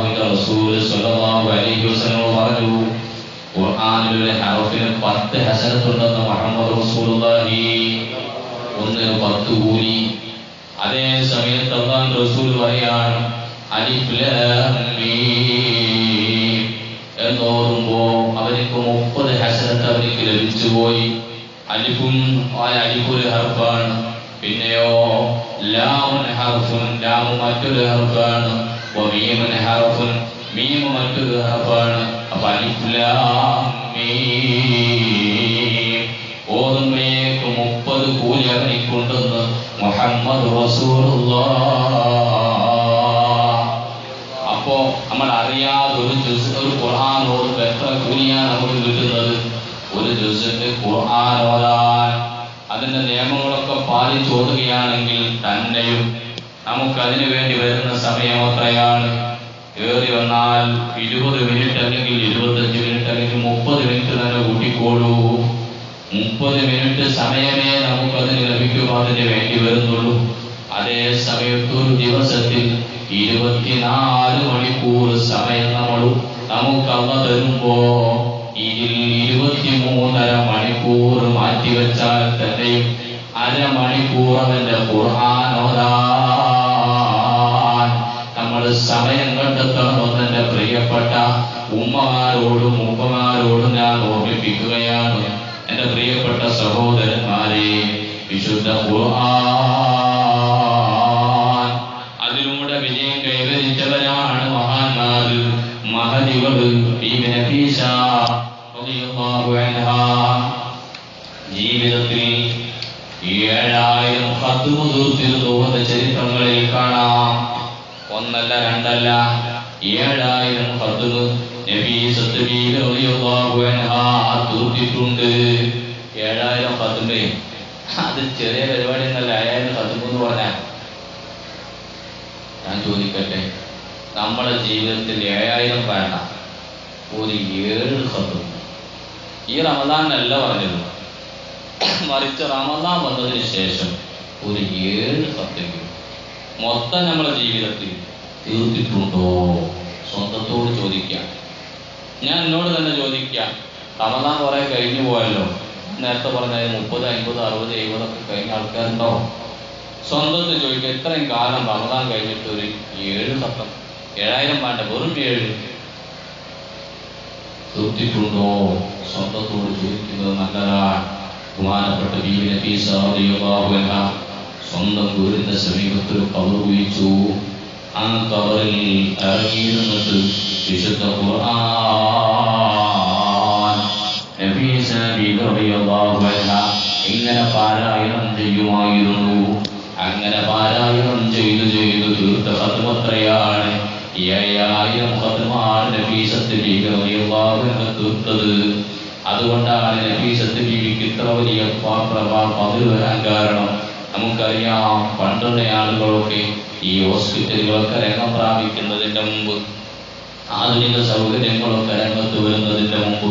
അള്ളാഹുവിന്റെ റസൂൽ സ്വല്ലല്ലാഹു അലൈഹി വസല്ലം പറഞ്ഞു ഖുർആനിൽ ഒരു ഹറഫിന് പത്ത് ഹസനത്തുണ്ടെന്ന് മുഹമ്മദ് റസൂലുള്ളാഹി ഒന്നിന് പത്ത് കൂലി. അതേ സമയത്ത് അള്ളാഹു റസൂൽ പറയാണ് അലിഫ് ലാം മീം എന്നോറുമ്പോ അവർക്ക് മുപ്പത് ഹസനത്ത് അവർക്ക് ലഭിച്ചുപോയി. അലിഫും ആ അലിഫ് ഒരു ഹർഫാണ്. പിന്നെയോ ലാമുൻ ഹർഫുൻ ലാമു മറ്റൊരു ഹർഫാണ്. വമീമുൻ ഹർഫുൻ മീമു മറ്റൊരു ഹർഫാണ്. അപ്പൊ അലിഫ് ലാം മീം. ഓതുമ്പോഴേക്ക് മുപ്പത് കൂലി അവനിക്കുണ്ടെന്ന് മുഹമ്മദ് അപ്പോ നമ്മൾ അറിയാതെ ഒരു ജുസ് ഒരു ഖുർആൻ ഓടുമ്പോൾ എത്ര കൂലിയാണ് നമുക്ക് കിട്ടുന്നത്? ഒരു ജുസിന്റെ ഖുർആൻ ഓതാൻ അതിന്റെ നിയമങ്ങളൊക്കെ പാലിച്ചോടുകയാണെങ്കിൽ തന്നെയും നമുക്ക് അതിനു വേണ്ടി വരുന്ന സമയം എത്രയാണ്? ഏറി വന്നാൽ ഇരുപത് മിനിറ്റ് അല്ലെങ്കിൽ ഇരുപത്തഞ്ച് മിനിറ്റ് അല്ലെങ്കിൽ മുപ്പത് മിനിറ്റ് തന്നെ കൂട്ടിക്കോളൂ. മുപ്പത് മിനിറ്റ് സമയമേ നമുക്ക് അതിന് ലഭിക്കുമ്പോൾ അതിന് വേണ്ടി വരുന്നുള്ളൂ. അതേ സമയത്ത് ഒരു ദിവസത്തിൽ ഇരുപത്തിനാല് മണിക്കൂർ സമയം നമ്മൾ നമുക്ക് അവ തരുമ്പോ ഇതിൽ ഇരുപത്തിമൂന്നര മണിക്കൂർ മാറ്റിവെച്ചാൽ തന്നെയും അരമണിക്കൂർ അവന്റെ ഖുർആാനോദാൻ നമ്മൾ സമയം കണ്ടെത്തണമെന്ന് എന്റെ പ്രിയപ്പെട്ട ഉമ്മമാരോടും ഉപ്പമാരോടും ഞാൻ ഓർമ്മിപ്പിക്കുകയാണ്. എന്റെ പ്രിയപ്പെട്ട സഹോദരന്മാരെ വിശുദ്ധ ഖുർആൻ. അതിലൂടെ വിജയം കൈവരിച്ചവരാണ് മഹാന്മാർ മഹതികൾ ഈ അൻഹാ ജീവിതത്തിൽ ഏഴായിരം ഹത്തുമു തീർത്തിരുന്നു എന്ന ചരിത്രങ്ങളിൽ കാണാം. ഒന്നല്ല രണ്ടല്ല ഏഴായിരം അൻഹാ തീർത്തിട്ടുണ്ട് ഏഴായിരം ഹത്തുമേ അത് ചെറിയ പരിപാടി എന്നല്ല ഏഴായിരം ഹത്തുമ് എന്ന് പറഞ്ഞാൽ ഞാൻ ചോദിക്കട്ടെ നമ്മുടെ ജീവിതത്തിൽ ഏഴായിരം വേണ്ട ഒരു ഏഴ് ഹത്തും ഈ റമദാനല്ല പറഞ്ഞത്. മറിച്ച് റമദാൻ വന്നതിന് ശേഷം ഒരു ഏഴ് സത്യങ്ങൾ മൊത്തം നമ്മുടെ ജീവിതത്തിൽ തീർത്തിട്ടുണ്ടോ? സ്വന്തത്തോട് ചോദിക്കാം. ഞാൻ എന്നോട് തന്നെ ചോദിക്കാം. റമദാൻ കുറെ കഴിഞ്ഞു പോയല്ലോ. നേരത്തെ പറഞ്ഞ മുപ്പത് അൻപത് അറുപത് എഴുപതൊക്കെ കഴിഞ്ഞ ആൾക്കാരുണ്ടോ? സ്വന്തത്തിൽ ചോദിക്കുക ഇത്രയും കാലം റമദാൻ കഴിഞ്ഞിട്ട് ഒരു ഏഴ് സത്യം. ഏഴായിരം വേണ്ട വെറും ഏഴ്. തീർത്തിട്ടുണ്ടോ സ്വന്തത്തോട് ചോദിക്കുന്നത് നല്ലതാണ് ബഹുമാനപ്പെട്ട ബീവി നഫീസ റളിയല്ലാഹു അൻഹ സ്വന്തം വീടിന്റെ സമീപത്ത് ഒരു കവർ ഉപയോഗിച്ചു ആ കവറിൽ ഇറങ്ങിയിരുന്നിട്ട് വിശുദ്ധ ഖുർആൻ നഫീസ റളിയല്ലാഹു അൻഹ ഇങ്ങനെ പാരായണം ചെയ്യുമായിരുന്നു. അങ്ങനെ പാരായണം ചെയ്തു ചെയ്തു തീർത്ത ഹത്തുമത്രയാണ് ഏഴായിരം ഹത്തുമാണ് നഫീസത്ത് റളിയല്ലാഹു തീർത്തത്. അതുകൊണ്ടാണ് നഫീസത്ത് ബീവിക്ക് ഇത്ര വലിയ പതിൽ വരാൻ കാരണം. നമുക്കറിയാം പണ്ടുള്ള ആളുകളൊക്കെ ഈ ഹോസ്പിറ്റലുകളൊക്കെ രംഗം പ്രാപിക്കുന്നതിന്റെ മുമ്പ് ആധുനിക സൗകര്യങ്ങളൊക്കെ രംഗത്ത് വരുന്നതിന്റെ മുമ്പ്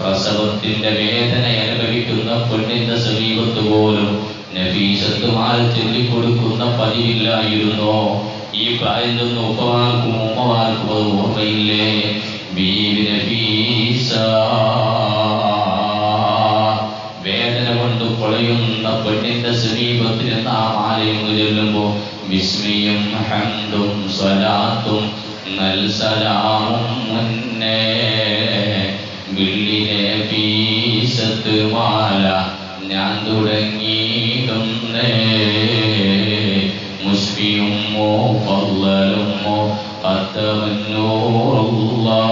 പ്രസവത്തിന്റെ വേദന അനുഭവിക്കുന്ന പെണ്ണിന്റെ സമീപത്ത് പോലും നഫീസത്ത് മാറി ചൊല്ലിക്കൊടുക്കുന്ന പതിവില്ലായിരുന്നോ? ഈ പ്രായം നിന്ന് ഉപ്പമാർക്കും ഉമ്മമാർക്കും അത് ഓർമ്മയില്ലേ? ബീവി നഫീസ പെണ്ണിന്റെ സമീപത്തിൽ നാം ആലയം ചെല്ലുമ്പോ വിസ്മയും ഹണ്ടും സ്വലാത്തും നൽ സലാമും മുന്നേ. വിള്ളിനെ പീസത്ത് മാല ഞാൻ തുടങ്ങിയിടുന്നേ മുസ്ഫിയുമോ ഫضലുമോ ഖത്തമന്നൂറുല്ലാ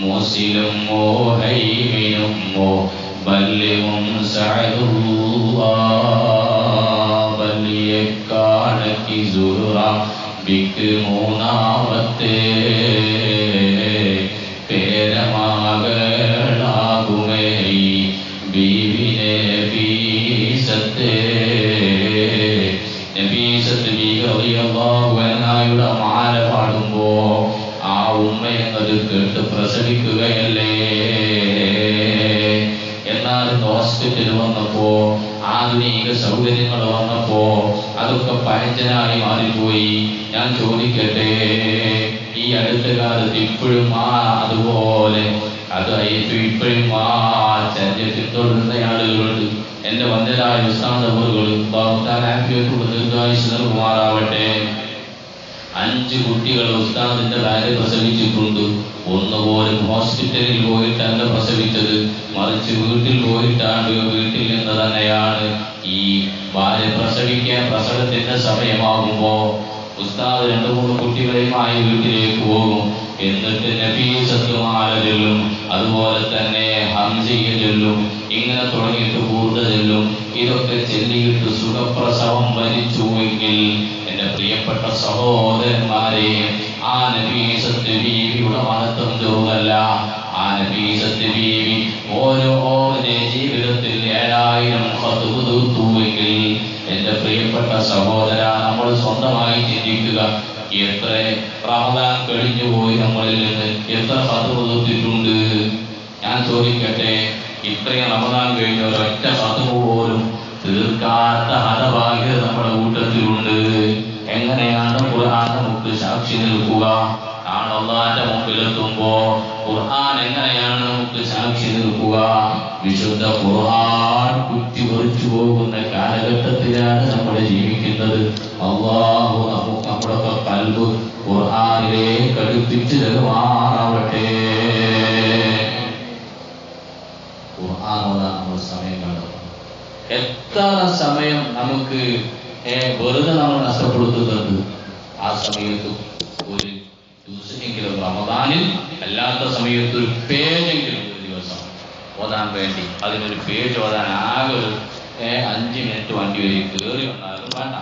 മൂസിലുമോ ഹൈമിനുമോ ബല്യവും ആ ഉമ്മ എന്നത് കേട്ട് പ്രസവിക്കുകയല്ലേ? ഹോസ്പിറ്റൽ വന്നപ്പോ ആധുനിക സൗകര്യങ്ങൾ വന്നപ്പോ അതൊക്കെ പഴഞ്ചനായി മാറിപ്പോയി. ഞാൻ ചോദിക്കട്ടെ അടുത്ത കാലത്ത് ഇപ്പോഴും ആ അതുപോലെ അത് ഇപ്പോഴും ആ ചര്യത്തിൽ തുടരുന്ന ആളുകളുണ്ട് എന്റെ വന്ദരായ ഉസ്താദവറുകൾ ബാബുത്താനാക്കിയിട്ടുള്ള ദീർഘായുസ് നൽകുമാറാവട്ടെ. അഞ്ച് കുട്ടികൾ ഉസ്താദിന്റെ ഭാര്യ പ്രസവിച്ചിട്ടുണ്ട്. ഒന്ന് പോലും ഹോസ്പിറ്റലിൽ പോയിട്ടല്ല പ്രസവിച്ചത്. മറിച്ച് വീട്ടിൽ പോയിട്ടാണ് വീട്ടിൽ നിന്ന് തന്നെയാണ് ഈ ഭാര്യ പ്രസവിക്കാൻ പ്രസവത്തിന്റെ സമയമാകുമ്പോ ഉസ്താദ് രണ്ടു മൂന്ന് കുട്ടികളെയുമായി വീട്ടിലേക്ക് പോകും. എന്നിട്ട് നബീസത്തുമാലും അതുപോലെ തന്നെ ഹംസിയ ചൊല്ലും. ഇങ്ങനെ തുടങ്ങിയിട്ട് കൂടുതലും ഇതൊക്കെ ചെല്ലിയിട്ട് സുഖപ്രസവം വരിച്ചുവെങ്കിൽ എന്റെ പ്രിയപ്പെട്ട സഹോദരന്മാരെ ആ നബീസത്ത് ബീവിയുടെ മഹത്വം തോന്നല്ല ആ നബീസത്ത് ബീവി ഓരോ ജീവിതത്തിൽ ഏഴായിരം ഹത്തുവ് തീർത്തുവെങ്കിൽ എന്റെ പ്രിയപ്പെട്ട സഹോദര നമ്മൾ സ്വന്തമായി ചിന്തിക്കുക. എത്ര റമദാൻ കഴിഞ്ഞു പോയി നമ്മളിൽ നിന്ന്? എത്ര ഹത്തുവ് തീർത്തിട്ടുണ്ട് ഞാൻ ചോദിക്കട്ടെ ഇത്രയും റമദാൻ കഴിഞ്ഞ ഒരൊറ്റ ഹത്തുവ് പോലും തീർക്കാത്ത ഹതഭാഗ്യത നിൽക്കുക നാളെ അള്ളാന്റെ മുമ്പിലെത്തുമ്പോ ഖുർആൻ എങ്ങനെയാണ് നമുക്ക് സാക്ഷി നിൽക്കുക? വിശുദ്ധ ഖുർആൻ കുറ്റിപറിച്ചു പോകുന്ന കാലഘട്ടത്തിലാണ് നമ്മൾ ജീവിക്കുന്നത്. അള്ളാഹു നമുക്ക് നമ്മുടെ കൽബ് ഖുർആനിലേക്ക് അടുപ്പിച്ച് തരുമാറാവട്ടെ. ഖുർആാനോടാണ് നമ്മൾ എത്ര സമയം നമുക്ക് വെറുതെ നമ്മൾ നഷ്ടപ്പെടുത്തുന്നുണ്ട്? ആ സമയത്ത് ഒരു ദിവസമെങ്കിലും റമദാനിൽ അല്ലാത്ത സമയത്ത് ഒരു പേജെങ്കിലും ഒരു ദിവസം ഓതാൻ വേണ്ടി അതിനൊരു പേജ് ഓതാൻ ആകെ ഒരു അഞ്ച് മിനിറ്റ് വണ്ടി വരെ കയറി വന്നാലും വേണ്ട.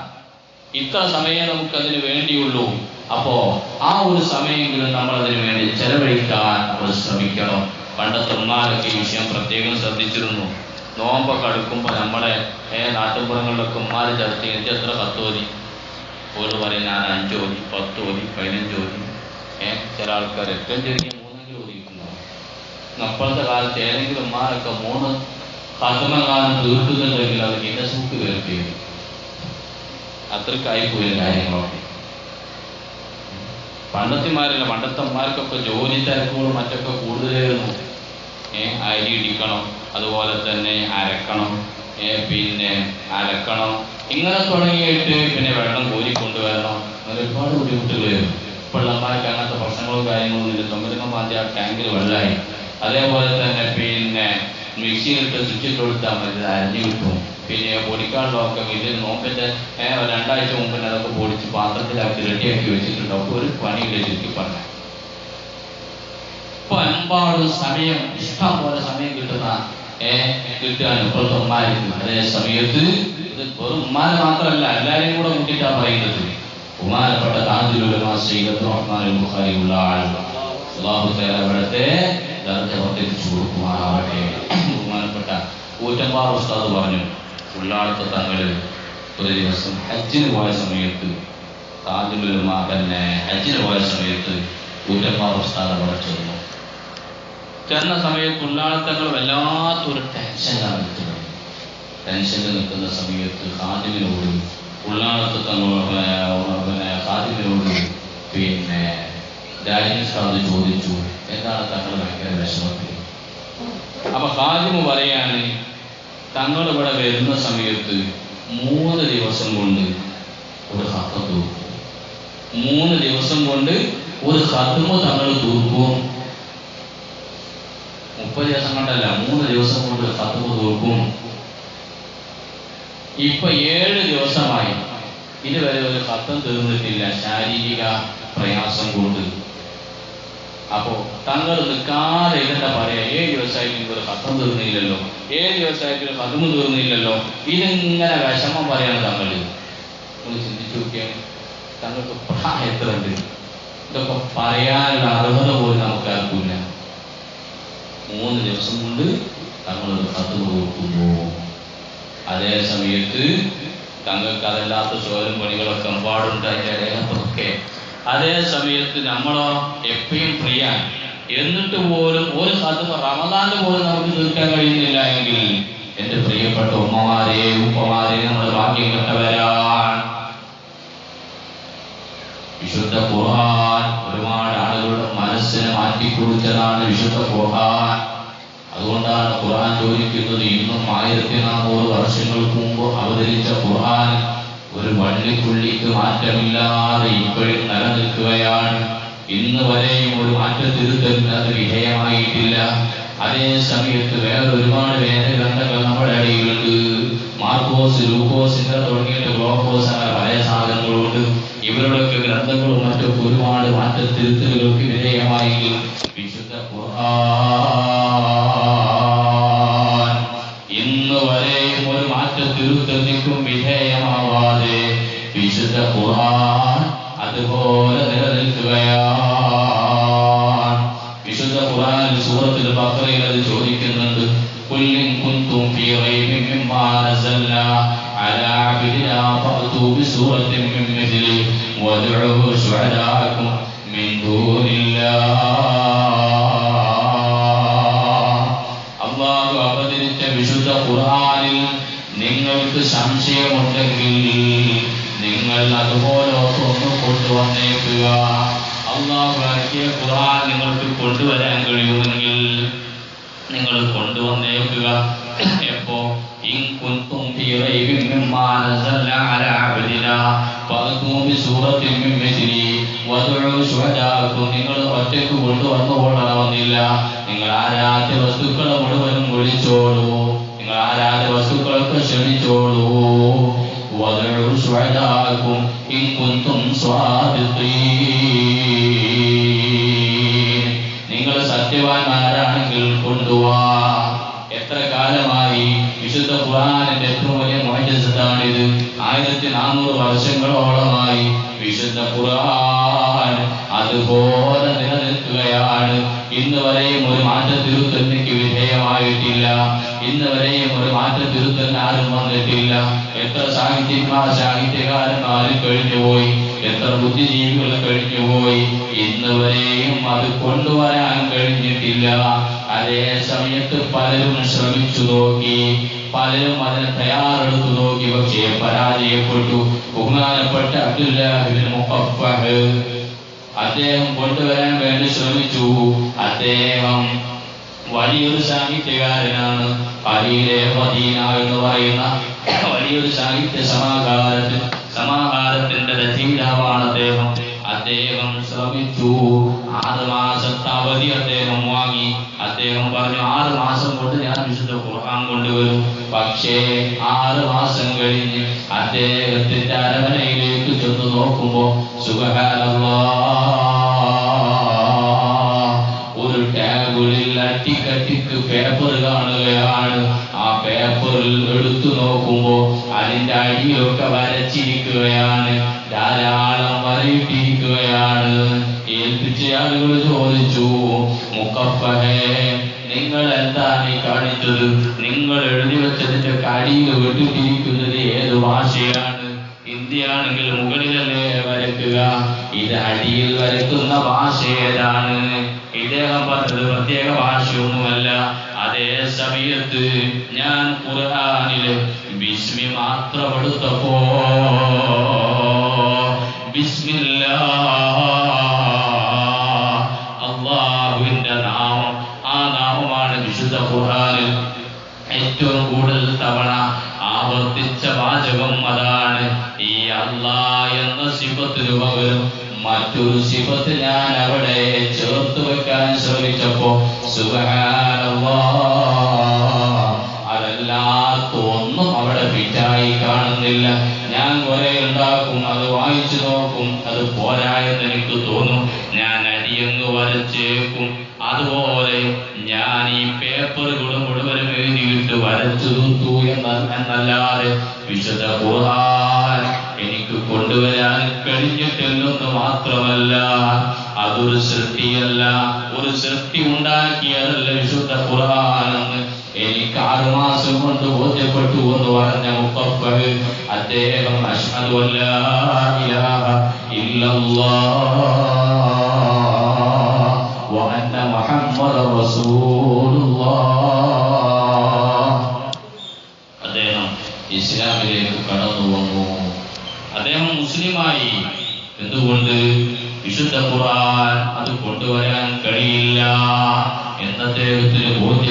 ഇത്ര സമയം നമുക്ക് അതിന് വേണ്ടിയുള്ളൂ. അപ്പോ ആ ഒരു സമയമെങ്കിലും നമ്മൾ അതിന് വേണ്ടി ചെലവഴിക്കാൻ നമ്മൾ ശ്രമിക്കണം. പണ്ടത്തെ ഉമ്മാരൊക്കെ ഈ വിഷയം പ്രത്യേകം ശ്രദ്ധിച്ചിരുന്നു. നോമ്പൊക്കെ അടുക്കുമ്പോൾ നമ്മളെ നാട്ടുപുറങ്ങളിലൊക്കെ ഉമ്മാര് ചെയ്ത് എത്ര പത്ത് മതി പറയുന്ന പറയും ഞാൻ അഞ്ച് ഓതി പത്ത് ഓതി പതിനഞ്ച് ഓതി ഏ ചില ആൾക്കാർ ഏറ്റവും ചെറിയ മൂന്നെങ്കിലും ഓതിക്കുന്നു അപ്പോഴത്തെ കാലത്ത് ഏതെങ്കിലും ഉമ്മാരൊക്കെ മൂന്ന് കാലം തീർക്കുന്നുണ്ടെങ്കിൽ അത് എന്നെ സൂക്ക് കയറി അത്രക്കായി പോയ കാര്യങ്ങളൊക്കെ. പണ്ടത്തിമാരല്ല പണ്ടത്തന്മാർക്കൊക്കെ ജോലി തിരക്കുകളും മറ്റൊക്കെ കൂടുതലായിരുന്നു. ഏ അരി ഇടിക്കണം അതുപോലെ തന്നെ അരക്കണം ഏ പിന്നെ അലക്കണം ഇങ്ങനെ തുടങ്ങിയിട്ട് പിന്നെ വെള്ളം കോരിക്കൊണ്ടുവരണം അങ്ങനെ ഒരുപാട് ബുദ്ധിമുട്ടുകൾ അമ്മമാർക്ക് അങ്ങനത്തെ പ്രശ്നങ്ങളും കാര്യങ്ങളൊന്നും ഇല്ല. തൊമ്പതിനോ മാറ്റി ആ ടാങ്കിൽ വെള്ളമായി. അതേപോലെ തന്നെ പിന്നെ മിക്സിയിലിട്ട് സ്വിച്ചിട്ട് കൊടുത്താൽ മതി. അരിഞ്ഞു കിട്ടും. പിന്നെ പൊടിക്കാനുള്ളതൊക്കെ ഇതിൽ ഒരു രണ്ടാഴ്ച മുമ്പ് തന്നെ അതൊക്കെ പൊടിച്ച് പാത്രത്തിലാക്കി റെഡിയാക്കി വെച്ചിട്ടുണ്ട്. അപ്പോൾ ഒരു പണിയില്ല ചുരുക്കി പറഞ്ഞു ഇപ്പൊ അൻപാട് സമയം ഇഷ്ടം പോലെ സമയം കിട്ടുന്ന ഏ കിട്ടാൻ ഇപ്പോഴത്തെ ഉമ്മാർക്ക് അതേ സമയത്ത് ഇത് വെറും ഉമ്മാനെ മാത്രമല്ല എല്ലാവരെയും കൂടെ കൂട്ടിയിട്ടാ പറയുന്നത്. ബഹുമാനപ്പെട്ട താജുലുലമാ സയ്യിദ് റഹ്മാൻ ബുഖാരി ഉള്ള ആൾ. ദർജ വർദ്ധിപ്പിച്ചു കൊടുക്കുമാറാവട്ടെ ബഹുമാനപ്പെട്ട കൂറ്റമ്പാറ ഉസ്താദ് പറഞ്ഞു. ഉള്ളാടത്തെ തങ്ങൾ ഒരു ദിവസം ഹജ്ജിന് പോയ സമയത്ത് താജുലുലമാ തന്നെ ഹജ്ജിന് പോയ സമയത്ത് കൂറ്റമ്പാറ ഉസ്താദ് അവിടെ ചെന്നു. ചെന്ന സമയത്ത് ഉള്ളാളത്തങ്ങൾ വല്ലാത്തൊരു ടെൻഷനാണ് ടെൻഷനിൽ നിൽക്കുന്ന സമയത്ത് ഹാദിമിനോടും ഉള്ളാളത്ത് ഹാദിമിനോട് പിന്നെ രാജീവ് സാദ് ചോദിച്ചു എന്താണ് തങ്ങൾ ഭയങ്കര വിഷമത്തിൽ? അപ്പൊ ഹാദിമ് പറയാണ് തങ്ങൾ ഇവിടെ വരുന്ന സമയത്ത് മൂന്ന് ദിവസം കൊണ്ട് ഒരു ഹത്തം തൂക്കും. മൂന്ന് ദിവസം കൊണ്ട് ഒരു ഹത്തുമ തങ്ങൾ തൂക്കും. മുപ്പത് ദിവസം കൊണ്ടല്ല മൂന്ന് ദിവസം കൊണ്ട് ഹത്തുമ തൂക്കും ഇപ്പൊ ഏഴ് ദിവസമായി. ഇതുവരെ ഒരു ഹത്തം തീർന്നിട്ടില്ല. ശാരീരിക പ്രയാസം കൊണ്ട്. അപ്പോ തങ്ങൾ നിൽക്കാതെ ഇതെന്താ പറയാ ഏഴ് ദിവസമായിട്ട് ഇതൊരു ഹത്തം തീർന്നില്ലല്ലോ. ഏഴ് ദിവസമായിട്ട് ഒരു തീർന്നില്ലല്ലോ. ഇതിങ്ങനെ വിഷമം പറയാണ് തങ്ങൾ ഒന്ന് ചിന്തിച്ചു നോക്കിയാൽ തങ്ങൾക്ക് പ്രായത്തിലുണ്ട്. ഇതൊക്കെ പറയാനുള്ള അർഹത പോലും നമുക്ക് ആർക്കില്ല മൂന്ന് ദിവസം കൊണ്ട് തങ്ങൾ കത്ത് കൊടുക്കുന്നു അതേ സമയത്ത് തങ്ങൾക്ക് അതല്ലാത്ത ചോരം പണികളൊക്കെ ഒരുപാടുണ്ട് അതിന്റെ അതേ സമയത്ത് നമ്മളോ എപ്പോഴും പ്രിയാൻ എന്നിട്ട് പോലും ഒരു സാധ്യത റമദാന് പോലും നമുക്ക് തീർക്കാൻ കഴിയുന്നില്ല എങ്കിൽ എന്റെ പ്രിയപ്പെട്ട ഉമ്മമാരെ ഉപ്പമാരെ നമ്മൾ ഭാഗ്യം കെട്ടവരാൻ വിശുദ്ധ ഖുർആൻ ഒരുപാട് ആളുകളുടെ മാറ്റിക്കുറിച്ചതാണ് വിശുദ്ധ ഖുർആൻ. അതുകൊണ്ടാണ് ഖുർആൻ ചോദിക്കുന്നത് ഇന്നും ആയിരത്തി നാനൂറ് വർഷങ്ങൾക്ക് മുമ്പ് അവതരിച്ച ഖുർആൻ ഒരു വള്ളിക്കുള്ളിക്ക് മാറ്റമില്ലാതെ ഇപ്പോഴും നിലനിൽക്കുകയാണ്. ഇന്ന് വരെയും ഒരു മാറ്റത്തിരുത്തലിന് അത് വിധേയമായിട്ടില്ല. അതേ സമയത്ത് വേറെ ഒരുപാട് വേദഗ്രന്ഥങ്ങൾ ഫഅ്തു من مثله وادعوا شهداءكم من دون الله. അള്ളാഹു അവതരിച്ച വിശുദ്ധ ഖുർആനിൽ നിങ്ങൾക്ക് സംശയമുണ്ടെങ്കിൽ നിങ്ങൾ അതുപോലെ ഒന്ന് കൊണ്ടുവന്നേക്കുക അള്ളാഹു ഇറക്കിയ ഖുർആൻ നിങ്ങൾക്ക് കൊണ്ടുവരാൻ കഴിയുമെങ്കിൽ സത്യവാന്മാരാണെങ്കിൽ കൊണ്ടുവാ. എത്ര കാലമായി വിശുദ്ധ ഖുർആനിന്റെ ഏറ്റവും വലിയ മോചിതാണിത് ആയിരത്തി നാനൂറ് വർഷങ്ങളോളമായി വിശുദ്ധ ഖുർആൻ അതുപോലെ നിലനിൽക്കുകയാണ്. ഇന്ന് വരെയും ഒരു മാറ്റ മാറ്റത്തിരുത്തലിക്ക് വിധേയമായിട്ടില്ല. ഇന്ന് വരെയും ഒരു മാറ്റത്തിരുത്തലിന് ആരും വന്നിട്ടില്ല. എത്ര സാഹിത്യന്മാർ സാഹിത്യകാരന്മാരും കഴിഞ്ഞുപോയി. എത്ര ബുദ്ധിജീവികൾ കഴിഞ്ഞുപോയി ഇന്ന് വരെയും അത് കൊണ്ടുവരാൻ കഴിഞ്ഞിട്ടില്ല. അതേ സമയത്ത് പലരും ശ്രമിച്ചു നോക്കി. പലരും അതിന് തയ്യാറെടുത്തു നോക്കി. പക്ഷേ പരാജയപ്പെട്ടു. ബഹുമാനപ്പെട്ട അബ്ദുല്ലാഹിബിൻ അദ്ദേഹം കൊണ്ടുവരാൻ വേണ്ടി ശ്രമിച്ചു. അദ്ദേഹം വലിയൊരു സാഹിത്യകാരനാണ്. ഖലീലെ മദീന എന്ന് പറയുന്ന വലിയൊരു സാഹിത്യ സമാഹാരത്തിൽ സമാഹാരത്തിന്റെ രചയിതാവാണ് അദ്ദേഹം. അദ്ദേഹം ശ്രമിച്ചു. ആറ് മാസത്തെ അവധി അദ്ദേഹം വാങ്ങി. അദ്ദേഹം പറഞ്ഞു ആറ് മാസം കൊണ്ട് ഞാൻ വിശുദ്ധ ഖുർആൻ കൊണ്ടുവരും. പക്ഷേ ആറ് മാസം കഴിഞ്ഞ് അദ്ദേഹത്തിന്റെ അരമനയിലേക്ക് ചെന്ന് നോക്കുമ്പോ സുഖഹാനല്ലാ ഒരു ടേബിളിൽ അട്ടിക്കട്ടിക്ക് പേപ്പർ കാണുകയാണ്. ആ പേപ്പറിൽ നോക്കുമ്പോ അതിന്റെ അടിയിലൊക്കെ വരച്ചിരിക്കുകയാണ്. ധാരാളം വരയിട്ടിരിക്കുകയാണ്. ഏൽപ്പിച്ച ആളുകൾ ചോദിച്ചു നിങ്ങൾ എന്താണ് ഈ കാണിച്ചത്? നിങ്ങൾ എഴുതി വെച്ചതിന്റെ കടിയിൽ വെട്ടിട്ടിരിക്കുന്നത് ഏത് ഭാഷയാണ്? ഹിന്ദിയാണെങ്കിൽ മുകളിലല്ലേ വരയ്ക്കുക? ഇത് അടിയിൽ വരയ്ക്കുന്ന ഭാഷ ഏതാണ്? ഇദ്ദേഹം പറഞ്ഞത് പ്രത്യേക ഭാഷയൊന്നുമല്ല. അതേ സമയത്ത് ഞാൻ ഖുർആനിൽ ബിസ്മി മാത്രം ബിസ്മില്ല. അള്ളാഹുവിന്റെ നാമം ആ നാമമാണ് വിശുദ്ധ ഖുർആനിൽ ഏറ്റവും കൂടുതൽ തവണ ആവർത്തിച്ച വാചകം അതാണ് ഈ അള്ളാ എന്ന ശിവത്തിന് പകരം മറ്റൊരു ശിവത്ത് ഞാൻ അവിടെ ചേർത്ത് വെക്കാൻ ശ്രമിച്ചപ്പോ സുബ്ഹാനല്ലാ സൃഷ്ടിയല്ല ഒരു സൃഷ്ടി ഉണ്ടാക്കിയതല്ല വിശുദ്ധ ഖുർആാനെന്ന് എനിക്ക് ആറുമാസം കൊണ്ട് ബോധ്യപ്പെട്ടു എന്ന് പറഞ്ഞ മുപ്പ അദ്ദേഹം അദ്ദേഹം ഇസ്ലാമിലേക്ക് കടന്നു വന്നു അദ്ദേഹം മുസ്ലിമായി എന്തുകൊണ്ട്? വിശുദ്ധ ഖുർആൻ അത് കൊണ്ടുവരാൻ കഴിയില്ല എന്നദ്ദേഹത്തിന് ബോധ്യം.